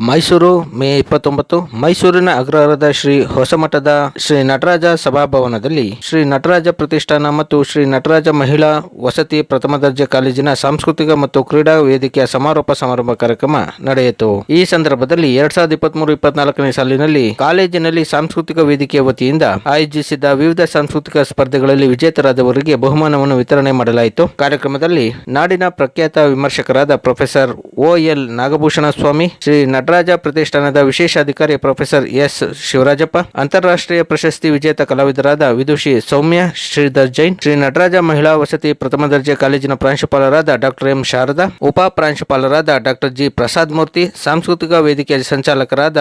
ಮೈಸೂರು, ಮೇ ಇಪ್ಪತ್ತೊಂಬತ್ತು. ಮೈಸೂರಿನ ಅಗ್ರಹಾರದ ಶ್ರೀ ಹೊಸಮಠದ ಶ್ರೀ ನಟರಾಜ ಸಭಾಭವನದಲ್ಲಿ ಶ್ರೀ ನಟರಾಜ ಪ್ರತಿಷ್ಠಾನ ಮತ್ತು ಶ್ರೀ ನಟರಾಜ ಮಹಿಳಾ ವಸತಿ ಪ್ರಥಮ ದರ್ಜೆ ಕಾಲೇಜಿನ ಸಾಂಸ್ಕೃತಿಕ ಮತ್ತು ಕ್ರೀಡಾ ವೇದಿಕೆಯ ಸಮಾರೋಪ ಸಮಾರಂಭ ಕಾರ್ಯಕ್ರಮ ನಡೆಯಿತು. ಈ ಸಂದರ್ಭದಲ್ಲಿ ಎರಡ್ ಸಾವಿರದ ಇಪ್ಪತ್ಮೂರು ಇಪ್ಪತ್ನಾಲ್ಕನೇ ಸಾಲಿನಲ್ಲಿ ಕಾಲೇಜಿನಲ್ಲಿ ಸಾಂಸ್ಕೃತಿಕ ವೇದಿಕೆಯ ವತಿಯಿಂದ ಆಯೋಜಿಸಿದ್ದ ವಿವಿಧ ಸಾಂಸ್ಕೃತಿಕ ಸ್ಪರ್ಧೆಗಳಲ್ಲಿ ವಿಜೇತರಾದವರಿಗೆ ಬಹುಮಾನವನ್ನು ವಿತರಣೆ ಮಾಡಲಾಯಿತು. ಕಾರ್ಯಕ್ರಮದಲ್ಲಿ ನಾಡಿನ ಪ್ರಖ್ಯಾತ ವಿಮರ್ಶಕರಾದ professor O L Nagabhushana Swamy Shri Nataraja ಪ್ರತಿಷ್ಠಾನದ ವಿಶೇಷಾಧಿಕಾರಿ ಪ್ರೊಫೆಸರ್ ಎಸ್ ಶಿವರಾಜಪ್ಪ, ಅಂತಾರಾಷ್ಟ್ರೀಯ ಪ್ರಶಸ್ತಿ ವಿಜೇತ ಕಲಾವಿದರಾದ ವಿದುಷಿ ಸೌಮ್ಯ, ಶ್ರೀಧರ್ ಜೈನ್, ಶ್ರೀ ನಟರಾಜ ಮಹಿಳಾ ವಸತಿ ಪ್ರಥಮ ದರ್ಜೆ ಕಾಲೇಜಿನ ಪ್ರಾಂಶುಪಾಲರಾದ ಡಾಕ್ಟರ್ ಎಂ ಶಾರದಾ, ಉಪ ಪ್ರಾಂಶುಪಾಲರಾದ ಡಾಕ್ಟರ್ ಜಿ ಪ್ರಸಾದ್ ಮೂರ್ತಿ, ಸಾಂಸ್ಕೃತಿಕ ವೇದಿಕೆಯ ಸಂಚಾಲಕರಾದ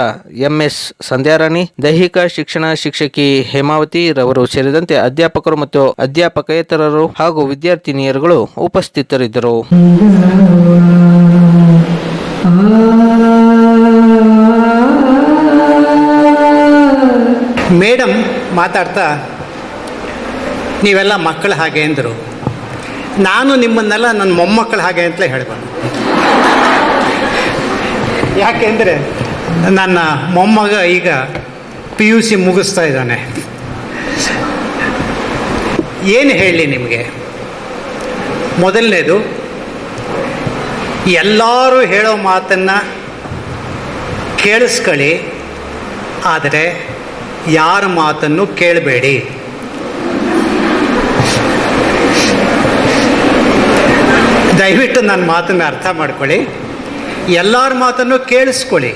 ಎಂಎಸ್ ಸಂಧ್ಯಾರಾಣಿ, ದೈಹಿಕ ಶಿಕ್ಷಣ ಶಿಕ್ಷಕಿ ಹೇಮಾವತಿ ರವರು ಸೇರಿದಂತೆ ಅಧ್ಯಾಪಕರು ಮತ್ತು ಅಧ್ಯಾಪಕೇತರರು ಹಾಗೂ ವಿದ್ಯಾರ್ಥಿನಿಯರುಗಳು ಉಪಸ್ಥಿತರಿದ್ದರು. ಮೇಡಮ್ ಮಾತಾಡ್ತಾ, ನೀವೆಲ್ಲ ಮಕ್ಕಳ ಹಾಗೆ ಅಂದರು. ನಾನು ನಿಮ್ಮನ್ನೆಲ್ಲ ನನ್ನ ಮೊಮ್ಮಕ್ಕಳ ಹಾಗೆ ಅಂತಲೇ ಹೇಳ್ಬಾರ್ದು ಯಾಕೆಂದರೆ ನನ್ನ ಮೊಮ್ಮಗ ಈಗ ಪಿ ಯು ಸಿ ಮುಗಿಸ್ತಾ ಇದ್ದಾನೆ. ಏನು ಹೇಳಲಿ ನಿಮಗೆ? ಮೊದಲನೇದು, ಎಲ್ಲರೂ ಹೇಳೋ ಮಾತನ್ನು ಕೇಳಿಸ್ಕೊಳ್ಳಿ, ಆದರೆ ಯಾರ ಮಾತನ್ನು ಕೇಳಬೇಡಿ. ದಯವಿಟ್ಟು ನನ್ನ ಮಾತನ್ನು ಅರ್ಥ ಮಾಡ್ಕೊಳ್ಳಿ. ಎಲ್ಲರ ಮಾತನ್ನು ಕೇಳಿಸ್ಕೊಳ್ಳಿ.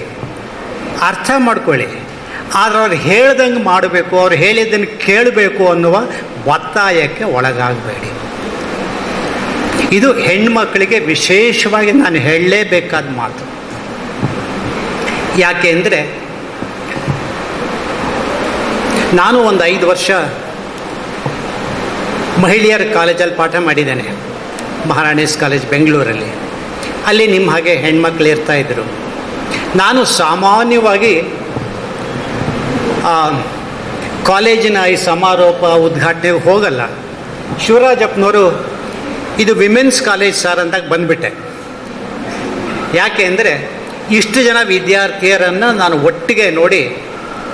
ಅರ್ಥ ಮಾಡ್ಕೊಳ್ಳಿ. ಆದರೆ ಅವ್ರು ಹೇಳ್ದಂಗೆ ಮಾಡಬೇಕು, ಅವ್ರು ಹೇಳಿದ್ದನ್ನು ಕೇಳಬೇಕು ಅನ್ನುವ ಒತ್ತಾಯಕ್ಕೆ ಒಳಗಾಗಬೇಡಿ. ಇದು ಹೆಣ್ಮಕ್ಳಿಗೆ ವಿಶೇಷವಾಗಿ ನಾನು ಹೇಳಲೇಬೇಕಾದ ಮಾತು. ಯಾಕೆ ಅಂದರೆ ನಾನು ಒಂದು ಐದು ವರ್ಷ ಮಹಿಳೆಯರ ಕಾಲೇಜಲ್ಲಿ ಪಾಠ ಮಾಡಿದ್ದೇನೆ. ಮಹಾರಾಣೀಸ್ ಕಾಲೇಜ್ ಬೆಂಗಳೂರಲ್ಲಿ. ಅಲ್ಲಿ ನಿಮ್ಮ ಹಾಗೆ ಹೆಣ್ಮಕ್ಳು ಇರ್ತಾಯಿದ್ರು ನಾನು ಸಾಮಾನ್ಯವಾಗಿ ಕಾಲೇಜಿನ ಈ ಸಮಾರೋಪ ಉದ್ಘಾಟನೆಗೆ ಹೋಗಲ್ಲ. ಶಿವರಾಜಪ್ಪನವರು, ಇದು ವಿಮೆನ್ಸ್ ಕಾಲೇಜ್ ಸರ್ ಅಂದಾಗ ಬಂದುಬಿಟ್ಟೆ. ಯಾಕೆ ಅಂದರೆ, ಇಷ್ಟು ಜನ ವಿದ್ಯಾರ್ಥಿಯರನ್ನು ನಾನು ಒಟ್ಟಿಗೆ ನೋಡಿ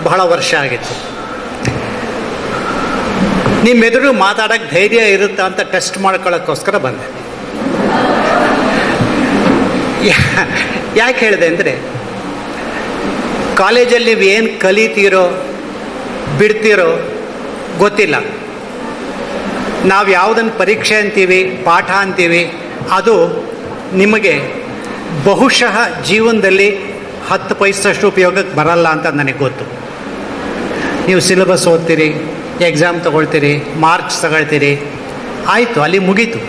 ಬಹಳ ವರ್ಷ ಆಗಿತ್ತು. ನಿಮ್ಮ ಎದುರು ಮಾತಾಡೋಕ್ಕೆ ಧೈರ್ಯ ಇರುತ್ತಾ ಅಂತ ಟೆಸ್ಟ್ ಮಾಡ್ಕೊಳ್ಳೋಕ್ಕೋಸ್ಕರ ಬಂದೆ. ಯಾಕೆ ಹೇಳಿದೆ ಅಂದರೆ, ಕಾಲೇಜಲ್ಲಿ ನೀವು ಏನು ಕಲಿತೀರೋ, ಬಿಡ್ತೀರೋ ಗೊತ್ತಿಲ್ಲ. ನಾವು ಯಾವುದನ್ನು ಪರೀಕ್ಷೆ ಅಂತೀವಿ, ಪಾಠ ಅಂತೀವಿ, ಅದು ನಿಮಗೆ ಬಹುಶಃ ಜೀವನದಲ್ಲಿ ಹತ್ತು ಪೈಸಷ್ಟು ಉಪಯೋಗಕ್ಕೆ ಬರಲ್ಲ ಅಂತ ನನಗೆ ಗೊತ್ತು. ನೀವು ಸಿಲೆಬಸ್ ಓದ್ತೀರಿ ಎಕ್ಸಾಮ್ ತಗೊಳ್ತೀರಿ, ಮಾರ್ಕ್ಸ್ ತಗೊಳ್ತೀರಿ. ಆಯಿತು, ಅಲ್ಲಿ ಮುಗೀತು.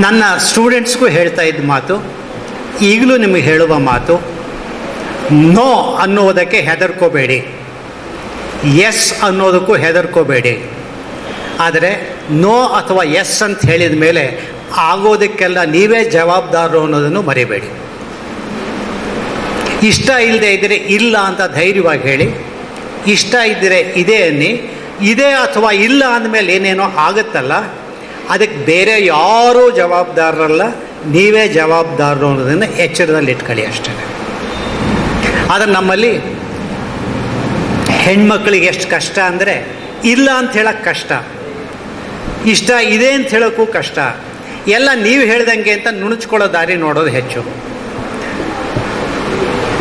ನನ್ನ ಸ್ಟೂಡೆಂಟ್ಸ್ಗೂ ಹೇಳ್ತಾ ಇದ್ದ ಮಾತು, ಈಗಲೂ ನಿಮಗೆ ಹೇಳುವ ಮಾತು, ನೋ ಅನ್ನುವುದಕ್ಕೆ ಹೆದರ್ಕೋಬೇಡಿ. ಎಸ್ ಅನ್ನೋದಕ್ಕೂ ಹೆದರ್ಕೋಬೇಡಿ. ಆದರೆ, ನೋ ಅಥವಾ ಎಸ್ ಅಂತ ಹೇಳಿದ ಮೇಲೆ ಆಗೋದಕ್ಕೆಲ್ಲ ನೀವೇ ಜವಾಬ್ದಾರರು ಅನ್ನೋದನ್ನು ಮರಿಬೇಡಿ. ಇಷ್ಟ ಇಲ್ಲದೆ ಇದ್ದರೆ ಇಲ್ಲ ಅಂತ ಧೈರ್ಯವಾಗಿ ಹೇಳಿ. ಇಷ್ಟ ಇದ್ದರೆ ಇದೆ ಅನ್ನಿ. ಇದೆ ಅಥವಾ ಇಲ್ಲ ಅಂದಮೇಲೆ ಏನೇನೋ ಆಗುತ್ತಲ್ಲ, ಅದಕ್ಕೆ ಬೇರೆ ಯಾರೂ ಜವಾಬ್ದಾರರಲ್ಲ. ನೀವೇ ಜವಾಬ್ದಾರರು ಅನ್ನೋದನ್ನು ಎಚ್ಚರದಲ್ಲಿ ಇಟ್ಕೊಳ್ಳಿ ಅಷ್ಟೇ. ಆದರೆ ನಮ್ಮಲ್ಲಿ ಹೆಣ್ಮಕ್ಳಿಗೆ ಎಷ್ಟು ಕಷ್ಟ ಅಂದರೆ, ಇಲ್ಲ ಅಂತ ಹೇಳೋಕ್ಕೆ ಕಷ್ಟ. ಇಷ್ಟ ಇದೆ ಅಂತ ಹೇಳೋಕ್ಕೂ ಕಷ್ಟ. ಎಲ್ಲ ನೀವು ಹೇಳ್ದಂಗೆ ಅಂತ ನುಣುಚ್ಕೊಳ್ಳೋ ದಾರಿ ನೋಡೋದು ಹೆಚ್ಚು.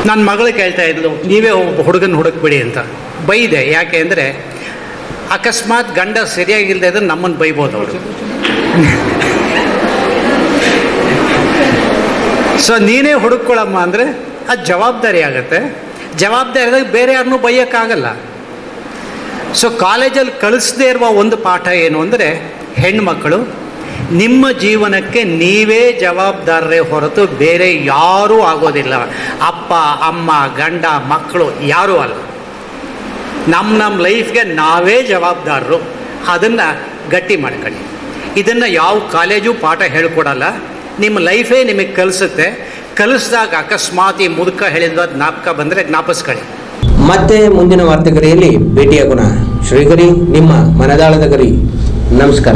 ನನ್ನ ಮಗಳು ಕೇಳ್ತಾ ಇದ್ಲು, ನೀವೇ ಒಬ್ಬ ಹುಡುಗನ ಹುಡುಕ್ಬಿಡಿ ಅಂತ. ಬೈದೆ, ಯಾಕೆ ಅಂದರೆ ಅಕಸ್ಮಾತ್ ಗಂಡ ಸರಿಯಾಗಿಲ್ಲದೆ ಇದ್ರೆ ನಮ್ಮನ್ನು ಬೈಬೋದು ಅವಳು. ಸೊ ನೀನೇ ಹುಡುಕೊಳ್ಳಮ್ಮ ಅಂದರೆ ಅದು ಜವಾಬ್ದಾರಿ ಆಗುತ್ತೆ. ಜವಾಬ್ದಾರಿ ಆದಾಗ ಬೇರೆ ಯಾರನ್ನೂ ಬೈಯೋಕ್ಕಾಗಲ್ಲ. ಸೊ ಕಾಲೇಜಲ್ಲಿ ಕಳಿಸದೇ ಇರುವ ಒಂದು ಪಾಠ ಏನು ಅಂದರೆ ಹೆಣ್ಮಕ್ಕಳು ನಿಮ್ಮ ಜೀವನಕ್ಕೆ ನೀವೇ ಜವಾಬ್ದಾರರೇ ಹೊರತು ಬೇರೆ ಯಾರೂ ಆಗೋದಿಲ್ಲ. ಅಪ್ಪ, ಅಮ್ಮ, ಗಂಡ, ಮಕ್ಕಳು ಯಾರೂ ಅಲ್ಲ. ನಮ್ಮ ನಮ್ಮ ಲೈಫ್ಗೆ ನಾವೇ ಜವಾಬ್ದಾರರು. ಅದನ್ನು ಗಟ್ಟಿ ಮಾಡ್ಕೊಳ್ಳಿ. ಇದನ್ನು ಯಾವ ಕಾಲೇಜು ಪಾಠ ಹೇಳ್ಕೊಡಲ್ಲ. ನಿಮ್ಮ ಲೈಫೇ ನಿಮಗೆ ಕಲಿಸುತ್ತೆ. ಕಲಿಸಿದಾಗ ಅಕಸ್ಮಾತ್ ಈ ಮುದುಕ ಹೇಳಿದ ಜ್ಞಾಪಕ ಬಂದರೆ ಜ್ಞಾಪಿಸ್ಕೊಳ್ಳಿ. ಮತ್ತೆ ಮುಂದಿನ ವಾರ್ತೆಗರಿಯಲ್ಲಿ ಭೇಟಿಯಾಗೋಣ. ಶ್ರೀಗರಿ ನಿಮ್ಮ ಮನದಾಳದ ಗರಿ. ನಮಸ್ಕಾರ.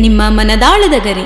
ನಿಮ್ಮ ಮನದಾಳದ ಗರಿ.